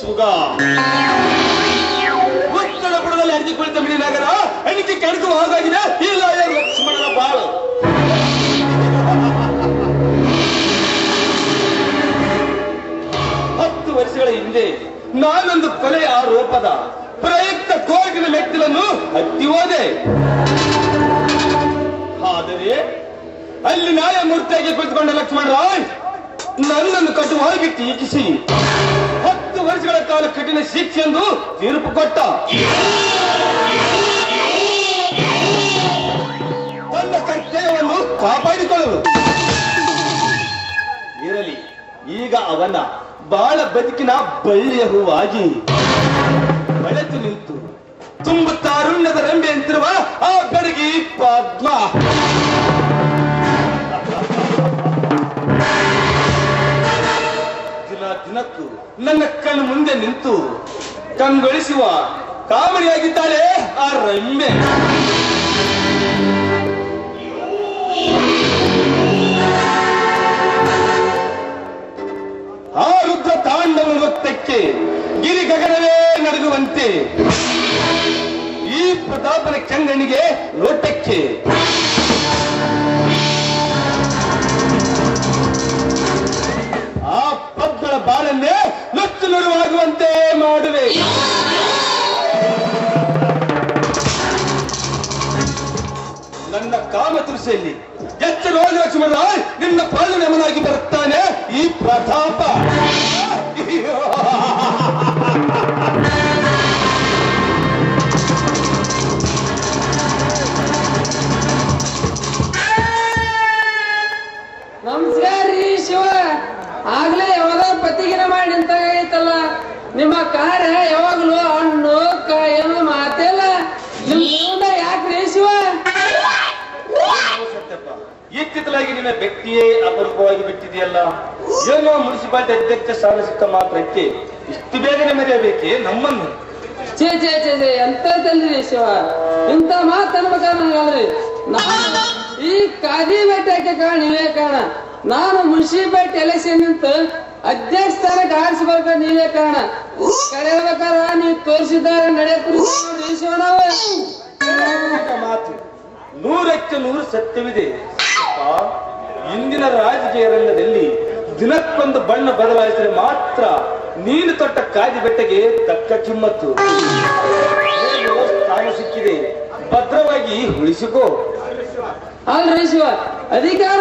ಸುಗ. ಉತ್ತರ ಬುಡದಲ್ಲಿ ಅರ್ಜಿ ಕುಳಿತ ಮಿಡಿನಗರ ಅಣಿಕೆ ಕೆಣಕುವ ಹಾಗಾಗಿದೆ. ಇಲ್ಲ ಲಕ್ಷ್ಮಣನ ಬಾಳು. ಹತ್ತು ವರ್ಷಗಳ ಹಿಂದೆ ನಾನೊಂದು ಕೊಲೆ ಆರೋಪದ ಪ್ರಯುಕ್ತ ಕೋರ್ಟಿನ ಮೆಟ್ಟಿಲನ್ನು ಹತ್ತಿ ಹೋದೆ. ಆದರೆ ಅಲ್ಲಿ ನ್ಯಾಯಮೂರ್ತಿಯಾಗಿ ಕುಳಿತುಕೊಂಡ ಲಕ್ಷ್ಮಣ ರಾಯ್ ನನ್ನನ್ನು ಕಟುವಾಗಿ ಟೀಕಿಸಿ. ವರ್ಷಗಳ ಕಾಲ ಕಠಿಣ ಶಿಕ್ಷೆ ಎಂದು ತೀರ್ಪು ಕೊಟ್ಟ ತನ್ನ ಕರ್ತವ್ಯವನ್ನು ಕಾಪಾಡಿಕೊಳ್ಳಲು. ಇರಲಿ, ಈಗ ಅವನ ಬಾಳ ಬದುಕಿನ ಬಳ್ಳಿಯ ಹೂವಾಗಿ ಬೆಳೆತು ನಿಂತು ತುಂಬ ತಾರುಣ್ಯದ ರೆಂಬೆ ಅಂತಿರುವ ಆ ಬೆಡಗಿ ಪದ್ಮ. ದಿನ ದಿನಕ್ಕೂ ನನ್ನ ಕಣ್ಣು ಮುಂದೆ ನಿಂತು ಕಂಗೊಳಿಸುವ ಕಾಮಿಡಿಯಾಗಿದ್ದಾಳೆ ಆ ರಮ್ಯ. ಆ ರುದ್ರ ತಾಂಡವ ನೃತ್ಯಕ್ಕೆ ಗಿರಿ ಗಗನವೇ ನಡುಗುವಂತೆ. ಈ ಪ್ರತಾಪನ ಕೆಂಗಣಿಗೆ ಲೋಟಕ್ಕೆ. ಮಾಡುವೆ. ನನ್ನ ಕಾಮ ಎಚ್ಚರವಾಗಿ ಲಕ್ಷ್ಮಣ ನಿನ್ನ ಪಾಲನೆಮನಾಗಿ ಬರ್ತಾನೆ ಈ ಪ್ರತಾಪ. ಶಿವ. ಈ ಇತ್ತಿತ್ತಲಾಗಿ ನಿನ್ನ ವ್ಯಕ್ತಿಯೇ ಅಪರೂಪವಾಗಿ ಬಿಟ್ಟಿದೆಯಲ್ಲ? ಏನೋ ಮುನ್ಸಿಪಾಲಿಟಿ ಅಧ್ಯಕ್ಷ ಸ್ಥಾನ ಸಿಕ್ಕ ಮಾತ್ರಕ್ಕೆ ಇಷ್ಟು ಬೇಗನೆ ಮರೆಯಬೇಕೆ ನಮ್ಮನ್ನು. ಚೇ ಚೇ ಚೇ ಛೇ ಎಂತದಲ್ರಿ ಶಿವ? ಇಂತ ಮಾತು ಅನ್ಬೇಕಾದ್ರಿ ನಾನು ಈ ಕಾದಿ ಬೆಟ್ಟಕ್ಕೆ ಕಾರಣ ನೀವೇ ಕಾರಣ. ನಾನು ಮುನ್ಸಿಪಾಲಿಟಿ ಎಲೆಕ್ಷನ್ ನಿಂತ ಅಧ್ಯಕ್ಷ ಸ್ಥಾನಕ್ಕೆ ಆರಿಸಿ ಬರ್ಬೇಕು ನೀವೇ ಕಾರಣ. ಕರೆಯಬೇಕಾರ ನೀವು ತೋರಿಸಿದ್ದಾರೆ ನಡೆಯ ಶಿವನವ ಮಾತು. ನೂರಕ್ಕೆ ನೂರು ಸತ್ಯವಿದೆ. ಇಂದಿನ ರಾಜಕೀಯ ರಂಗದಲ್ಲಿ ದಿನಕ್ಕೊಂದು ಬಣ್ಣ ಬದಲಾಯಿಸಿದರೆ ಮಾತ್ರ ನೀನು ತೊಟ್ಟ ಕಾದಿ ಬೆಟ್ಟಗೆ ತಕ್ಕ ಕಿಮ್ಮತ್ತು. ಸ್ಥಾನ ಸಿಕ್ಕಿದೆ. ಭದ್ರವಾಗಿ ಉಳಿಸಿಕೋ. ಅಲ್ರಿ ಶಿವ ಅಧಿಕಾರ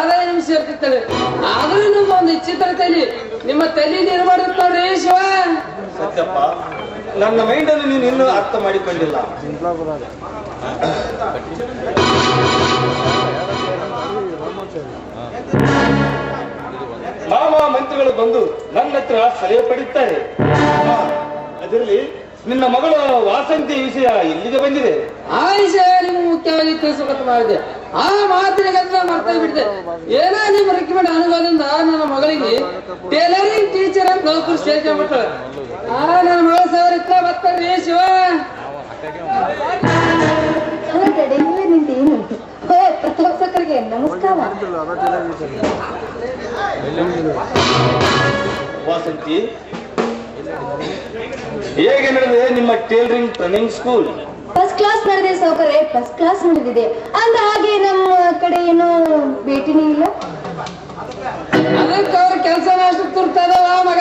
ಆದಾಯ ನಿಮ್ ಸೇರ್ತಿರ್ತದೆ. ಆದ್ರೂ ನಿಮ್ಮ ಒಂದು ತಲೆ ನಿಮ್ಮ ತಲೆ ನೋಡ್ರಿ ಶಿವ. ಸತ್ಯಪ್ಪ ನನ್ನ ಮೈಂಡ್ ಅನ್ನು ನೀನು ಇನ್ನೂ ಅರ್ಥ ಮಾಡಿಕೊಂಡಿಲ್ಲ. ಮಾಮಾ ಮಂತ್ರಿಗಳು ಬಂದು ನನ್ನ ಹತ್ರ ಸಲಹೆ ಪಡಿತಾರೆ. ಅದರಲ್ಲಿ ನಿನ್ನ ಮಗಳು ವಾಸಂತಿ ವಿಷಯ ಇಲ್ಲಿಗೆ ಬಂದಿದೆ? ಆ ವಿಷಯ ನಿಮ್ಗೆ ಮುಖ್ಯವಾಗಿ ಮಾಡಿದೆ ಆ ಮಾತಿನ ಮರ್ತ ಬಿಟ್ಟಿದೆ ಏನೋ ನಿಮ್ಮ ರೆಕಮೆಂಡ್ ಅನುಭವದಿಂದ ನನ್ನ ಮಗಳಿಗೆ ಟೇಲರಿಂಗ್ ಟೀಚರ್ ಅಂತ ನೌಕರಿ ಸೇರ್ಕೊಂಡ್ಬಿಟ್ರು. ಆ ನನ್ನ ಮಗಳ ಸಾವಿರ ಇತ್ತ ಬರ್ತಾರ್ರಿ ಶಿವ ಸಕ್ಕರಿಗೆ ನಮಸ್ಕಾರ. ವಾಸಂತಿ ಹೇಗೆ ನಡೆದಿದೆ ನಿಮ್ಮ tailoring training school first class ನಡೆದಿದೆ ಸೌಕರ್ಯ ಫಸ್ಟ್ ಕ್ಲಾಸ್ ನಡೆದಿದೆ. ಅಂದ ಹಾಗೆ ನಮ್ಮ ಕಡೆ ಏನೋ ಭೇಟಿನೇ ಇಲ್ಲ. ಅದಕ್ಕೆ ಅವ್ರ ಕೆಲಸ ಅಷ್ಟು ತುರ್ತದ ಮಗಳ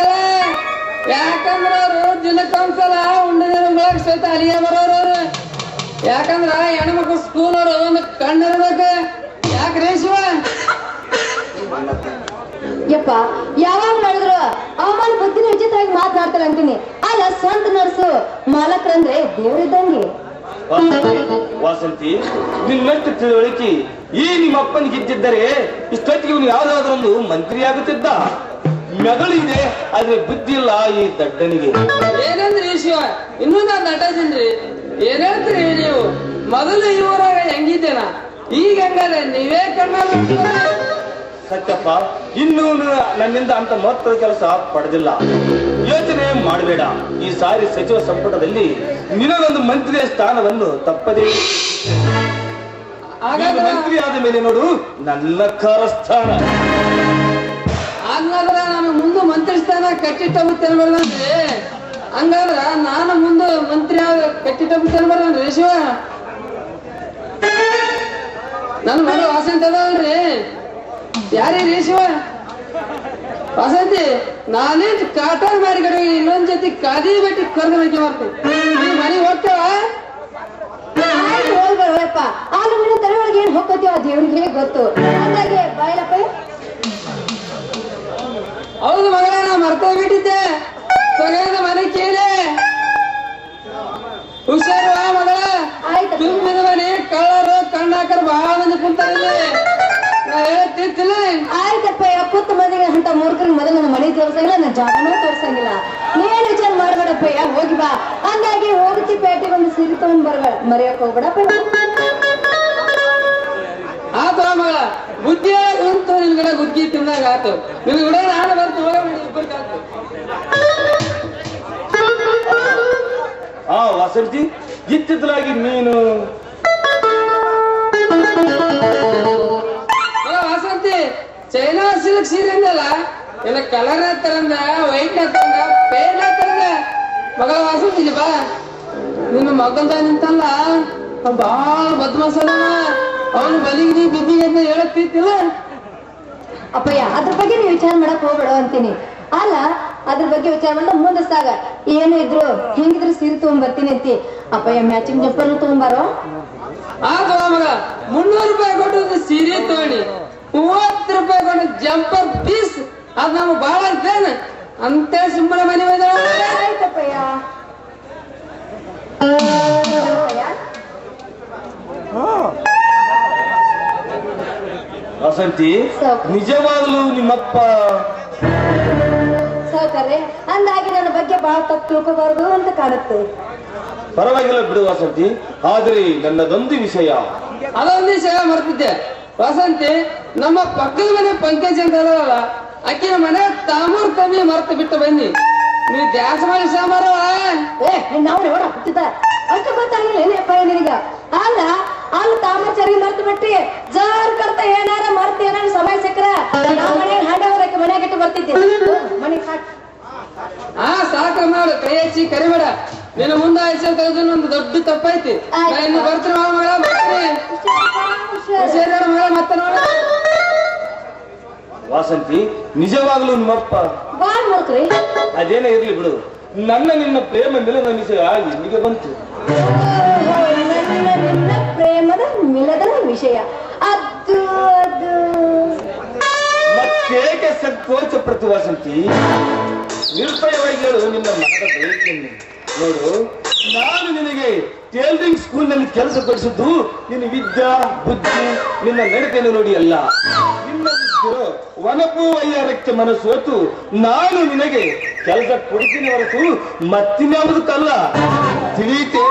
ಯಾಕಂದ್ರ ಅವರು ದಿನಕ್ಕೊಂದ್ಸಲ ಉಂಡಿನ ಮಳಗ್ ಸಹಿತ ಅಲ್ಲಿಗೆ ಬರೋರು ಅವ್ರು ಯಾಕಂದ್ರ ಹೆಣ್ಮಕ್ಳು ಸ್ಕೂಲ್ ಅವರು ಒಂದು ಕಣ್ಣಿರ್ಬೇಕು. ಯಾಕ ಶಿವ? ಯಪ್ಪ ಯಾವಾಗ ಮಾಡಿದ್ರು ಅವಮಾನ ಬುದ್ಧಿನ ವಿಚಿತ್ರವಾಗಿ ಮಾತನಾಡ್ತಾರೆ ಅಂತೀನಿ. ಅಲ್ಲ ಸ್ವಂತ ನರ್ಸು ಮಾಲಕ್ರಂದ್ರೆ ದೇವ್ರಿದ್ದಂಗೆ. ವಾಸಂತಿ ನಿನ್ನ ತಿಳುವಳಿಕೆ ಈ ನಿಮ್ಮ ಅಪ್ಪನಿಗೆ ಇದ್ದಿದ್ದರೆ ಇಷ್ಟೊತ್ತಿಗೆ ಇವನು ಯಾವ್ದಾದ್ರೊಂದು ಮಂತ್ರಿ ಆಗುತ್ತಿದ್ದ ಮೆಗಳು ಇದೆ ಆದ್ರೆ ಬುದ್ಧಿ ಇಲ್ಲ ಈ ದಡ್ಡನಿಗೆ. ಏನಂದ್ರಿ ಶಿವ? ಇನ್ನೂ ನಾನ್ ನಟಸಿನ್ರಿ? ಏನ್ ಹೇಳ್ತೀರಿ ನೀವು? ಮೊದಲು ಇವರಾಗ ಹೆಂಗಿದ್ದೇನ? ಈಗ ಹೆಂಗಾದ್ರೆ? ನೀವೇ ಕಣ್ಣ ಸತ್ಯಪ್ಪ ಇನ್ನು ನನ್ನಿಂದ ಅಂತ ಮಹತ್ವದ ಕೆಲಸ ಪಡೆದಿಲ್ಲ. ಯೋಚನೆ ಮಾಡಬೇಡ. ಈ ಸಾರಿ ಸಚಿವ ಸಂಪುಟದಲ್ಲಿ ನಿನಗೊಂದು ಮಂತ್ರಿಯ ಸ್ಥಾನವನ್ನು ತಪ್ಪದೇ. ಮಂತ್ರಿ ಆದ ಮೇಲೆ ನೋಡು ನನ್ನ ಕಾರಸ್ಥಾನ ಹಂಗಾದ್ರ ನಾನು ಮುಂದೆ ಮಂತ್ರಿ ಸ್ಥಾನ ಮುತ್ತೆ ಬರ್ದಂದ್ರಿ ಹಂಗಾದ್ರ ನಾನು ಮುಂದೆ ಮಂತ್ರಿ ಆಗ ಕಟ್ಟಿಟ್ಟ ಮುತ್ತೆ ಬರ್ದಂದ್ರಿ ಶಿವ? ನನ್ನ ಮನೆ ವಾಸಂತಿ ಅದಾವಲ್ರಿ ಯಾರೀ ಶಿವ? ವಾಸಂತಿ ನಾನೇನ್ ಕಾಟಾರ್ ಮಾರಿಗಡೆ ಇನ್ನೊಂದ್ ಜೊತೆ ಕಾದಿ ಬಿಟ್ಟು ಕರ್ದು ಹಾಕಿ ಮಾಡ್ತೀನಿ ಮನೆಗೆ ಹೋಗ್ತಾವ ಆಯ್ತು ಹೋಗ್ಬೇಡಪ್ಪ ಆಲೂ ಮನೆ ತಲೆ ಒಳಗೆ ಏನ್ ಹೋಗ್ಕೋತೀವ ದೇವ್ರಿಗೆ ಗೊತ್ತು. ಹಂಗಾಗಿ ಬಿಟ್ಟಿದ್ದೆ ಸಗದ ಮನೆ ಕೇಳಿ. ಹುಷಾರು ಆ ಮಗಳ. ತುಂಬಿದ ಮನೆ ಕಳ್ಳರು ಕಣ್ಣಾಕರ್ ಬಹಳ ಮಂದಿ ಕುಂತಾರೆ ಇಲ್ಲಿ. ನಾ ಹೇಳ್ತಿರ್ತಿಲ್ಲ. ಆಯ್ತಪ್ಪ ಎಪ್ಪತ್ತು ಮಂದಿಗೆ ಅಂತ ಮೂರ್ಖರಿಗೆ ಮೊದಲು ನನ್ನ ಮನೆ ತೋರ್ಸಂಗಿಲ್ಲ ನನ್ನ ಜಾಗನೂ ತೋರ್ಸಂಗಿಲ್ಲ. ನೀನ್ ವಿಚಾರ ಮಾಡ್ಬೇಡಪ್ಪ ಯಾ ಹೋಗಿ ಬಾ. ಹಂಗಾಗಿ ಹೋಗ್ತಿ ಪೇಟೆಗೆ ಒಂದು ಸಿರಿ ತಗೊಂಡ್ ಬರ್ಬೇಡ ಮರೆಯಕ್ ಹೋಗ್ಬೇಡಪ್ಪ. ಆತ ಮಗಳ ಬುದ್ಧಿ ನಿನ್ಗಡೆ ಗುದ್ದಿ ತಿಂದಾಗ ಆತು. ನಿನ್ ಕೂಡ ನಾನು ಹೋಗೋಣ ಇಬ್ಬರಿಗಾತು. ಆ ವಾಸಂತಿ ಇತ್ತಿತ್ತಲಾಗಿ ನೀನು ವಾಸಂತಿ ಚೈನಾ ಸಿಲ್ಕ್ ಸೀರೆ ಅಂದಲ್ಲ ಇಲ್ಲ ಕಲರ್ ತರಂದ ವೈಟ್ ತರಂದ ಪೇನ್ ತರಂದ ಮಗಳ ವಾಸಂತಿ ಬಾ. ನಿನ್ನ ಮಗಂದ ನಿಂತಲ್ಲ ಬಾಳ ಬದ್ಮಾಸ್ ಅದಾನ ಅವನು ಬಲಿಗೆ ನೀ ಬಿದ್ದಿಗೆ ಅಂತ ಹೇಳತ್ತಿತ್ತಿಲ್ಲ ಅಪ್ಪಯ್ಯ ಅದ್ರ ಬಗ್ಗೆ ನೀವು ವಿಚಾರ ಮಾಡಕ್ ಹೋಗ್ಬೇಡ ಅಂತೀನಿ. ಅಲ್ಲ ಅದ್ರ ಬಗ್ಗೆ ವಿಚಾರ ಮಾಡಿದ್ರೆ ಮುಂದೆ ಸಾಗ. ಏನು ಇದ್ರು ಹೆಂಗಿದ್ರು ಸೀರೆ ತಗೊಂಡ್ ಬರ್ತೀನಿ ಅಂತಿ. ಅಪ್ಪಯ್ಯ ಮ್ಯಾಚಿಂಗ್ ಚಪ್ಪಲ್ ತಗೊಂಬಾರೋ? ಮುನ್ನೂರು ರೂಪಾಯಿ ಕೊಟ್ಟು ಸೀರೆ ತಗೊಂಡಿ ಮೂವತ್ತು ರೂಪಾಯಿ ಕೊಟ್ಟು ಜಂಪರ್ ಪೀಸ್ ಅದ್ ನಾವು ಬಾಳ ಅಂತೇನ ಅಂತ ಸುಮ್ಮನೆ ಮನೆ ಆಯ್ತಪ್ಪಯ್ಯ. ವಸಂತಿ. ನಿಜವಾಗ್ಲೂ ನಿಮ್ಮಪ್ಪ. ಸಾವ್ಕಾರ್ರೆ ಅಂದಾಗಿ ನನ್ನ ಬಗ್ಗೆ ಬಹಳ ತಪ್ಪು ತಿಳ್ಕೋಬಾರದು ಅಂತ ಕಾಣುತ್ತೆ. ಪರವಾಗಿಲ್ಲ ಬಿಡು ವಸಂತಿ ಆದ್ರೆ ನನ್ನದೊಂದು ವಿಷಯ. ಅದೊಂದು ವಿಷಯ ಮರ್ತಿದ್ದೆ. ವಸಂತಿ ನಮ್ಮ ಪಕ್ಕದ ಮನೆ ಪಂಕಜ್ ಅಂತ ಅದಲ್ಲ ಆಕಿನ ಮನೆ ತಾಮೂರ್ ಕಮ್ಮಿ ಮರ್ತು ಬಿಟ್ಟು ಬನ್ನಿ. ನೀ ದ್ಯಾಸ ಮಾಡಿ ಸಾಮಾರವ ಏ ನಾವು ನೋಡ ಹುಟ್ಟಿದ ಅಷ್ಟು ಗೊತ್ತಾಗಿಲ್ಲ ಏನಪ್ಪ ನಿನಗ. ಅಲ್ಲ ಅಲ್ಲಿ ತಾಮಚಾರಿ ಮರ್ತು ಬಿಟ್ಟಿ ಜರ್ ಕರ್ತ ಏನಾರ ಮರ್ತ ಏನಾರ ಸಮಯ ಸಿಕ್ಕ್ರ ನಾವು ಮನೆಗೆ ಹಾಡ ಹೊರಕ್ಕೆ ಮನೆ ಕಟ್ಟಿ ಬರ್ತಿದ್ದೆ. ಮನೆಗೆ ಹಾಕಿ ಆ ಸಾಕ ಮಾಡು. ಕೈ ಹಚ್ಚಿ ಕರಿಬೇಡ. ನಿನ್ನ ಮುಂದೆ ಹೆಸರು ತೆಗೆದು ಒಂದು ದೊಡ್ಡ ತಪ್ಪೈತಿ ಇನ್ನು ಬರ್ತೀನಿ ಮಗಳ ಮಗಳ ಬರ್ತೀನಿ. ಮಗಳ ಮತ್ತೆ ನೋಡ. ವಾಸಂತಿ ನಿಜವಾಗ್ಲೂ ನಿಮ್ಮಪ್ಪ. ಅದೇನೇ ಇರ್ಲಿ ಬಿಡು. ನನ್ನ ನಿನ್ನ ಪ್ರೇಮ ಮಿಲನ ಆಗಿ ನಿಮಗೆ ಬಂತು. ಪ್ರೇಮದ ಮಿಲದ ವಿಷಯ. ಅದು ಅದು. ಮತ್ತೇಕೆ ಸಂಕೋಚ ಪ್ರತಿ ವಾಸಂತಿ ನಿರ್ಭಯವಾಗಿ ಹೇಳು ನಿನ್ನ ಮಾತ ಬಯಕೆಯನ್ನು ನೋಡು ನಾನು ನಿನಗೆ ಟೇಲರಿಂಗ್ ಸ್ಕೂಲ್ನಲ್ಲಿ ಕೆಲಸ ಕೊಡಿಸಿದ್ದು ನಿನ್ನ ವಿದ್ಯಾ ಬುದ್ಧಿ ನಿನ್ನ ನಡತೆಯನ್ನು ನೋಡಿ ಅಲ್ಲ. ನಿನ್ನ ವನಪು ಮನಸ್ಸು ಹೊತ್ತು ನಾನು ನಿನಗೆ ಕೆಲಸ ಕೊಡ್ತೀನಿ ಹೊರತು ಮತ್ತಿನ್ಯಾವುದಕ್ಕಲ್ಲ. ತಿಳಿಯುತ್ತೆ?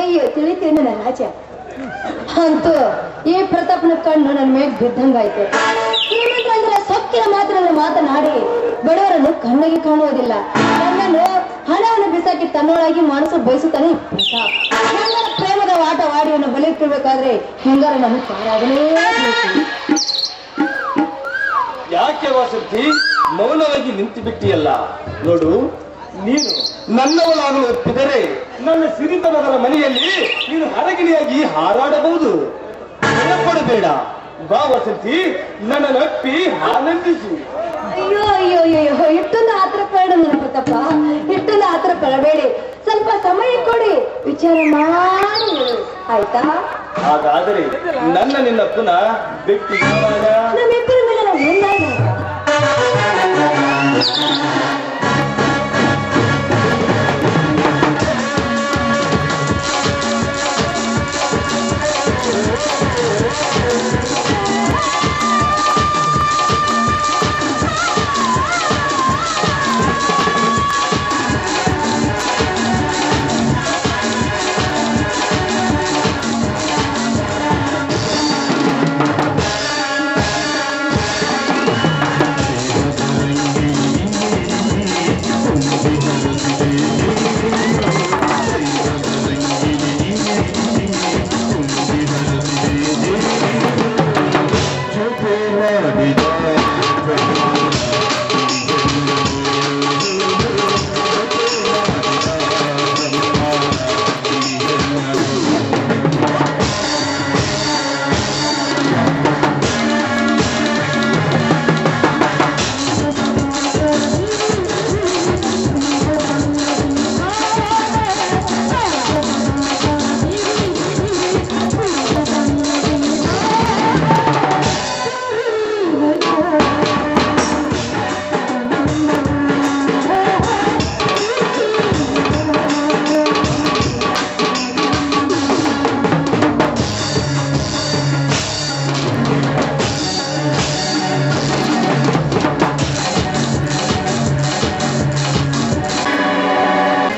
ಅಯ್ಯೋ ತಿಳಿತೇನೆ ನನ್ನ ರಾಜ. ಅಂತೂ ಈ ಪ್ರತಾಪನ ಕಣ್ಣು ನನ್ನ ಮೇಲೆ ಬಿದ್ದಂಗಾಯ್ತು. ಶ್ರೀಮಂತ ಅಂದ್ರೆ ಸೊಕ್ಕಿನ ನನ್ನ ಮಾತನಾಡಿ ಬಡವರನ್ನು ಕಣ್ಣಿಗೆ ಕಾಣುವುದಿಲ್ಲ. ನನ್ನನ್ನು ಹಣವನ್ನು ಬಿಸಾಕಿ ತನ್ನೊಳಗಿ ಮನಸ್ಸು ಬಯಸುತ್ತಾನೆ ಹೆಂಗರ ಪ್ರೇಮದ ಆಟವಾಡಿಯನ್ನು ಬಲಿಟ್ಟಿರ್ಬೇಕಾದ್ರೆ ಹೆಂಗಾರ ಹಿಂಗಾರ ನಾನು ಯಾಕೆ ವಾಸಂತಿ ಮೌನವಾಗಿ ನಿಂತು ಬಿಟ್ಟಿಯಲ್ಲ. ನೋಡು ನೀನು ನನ್ನವಳಾಗಲು ಒಪ್ಪಿದರೆ ನನ್ನ ಸಿರಿತನದರ ಮನೆಯಲ್ಲಿ ನೀನು ಹರಗಿಣಿಯಾಗಿ ಹಾರಾಡಬಹುದು. ಬೇಡ ಬಾ ವಸಂತಿ ನನ್ನ ಒಪ್ಪಿ ಆನಂದಿಸು ಅಯ್ಯೋ ಅಯ್ಯೋ ಅಯ್ಯೋ ಇಷ್ಟೊಂದು ಆತರ ಪಡ ಗಣಪತಪ್ಪ ಇಷ್ಟೊಂದು ಆತರ ಪಡಬೇಡಿ ಸ್ವಲ್ಪ ಸಮಯ ಕೊಡಿ. ವಿಚಾರ ಮಾಡಿ ಆಯ್ತಾ? ಹಾಗಾದರೆ ನನ್ನ ನಿನ್ನ ಪುನಃ ಬಿಟ್ಟು ನಮ್ಮಿಬ್ಬರ ಮೇಲೆ ನಾವು ಮುಂದಾಗ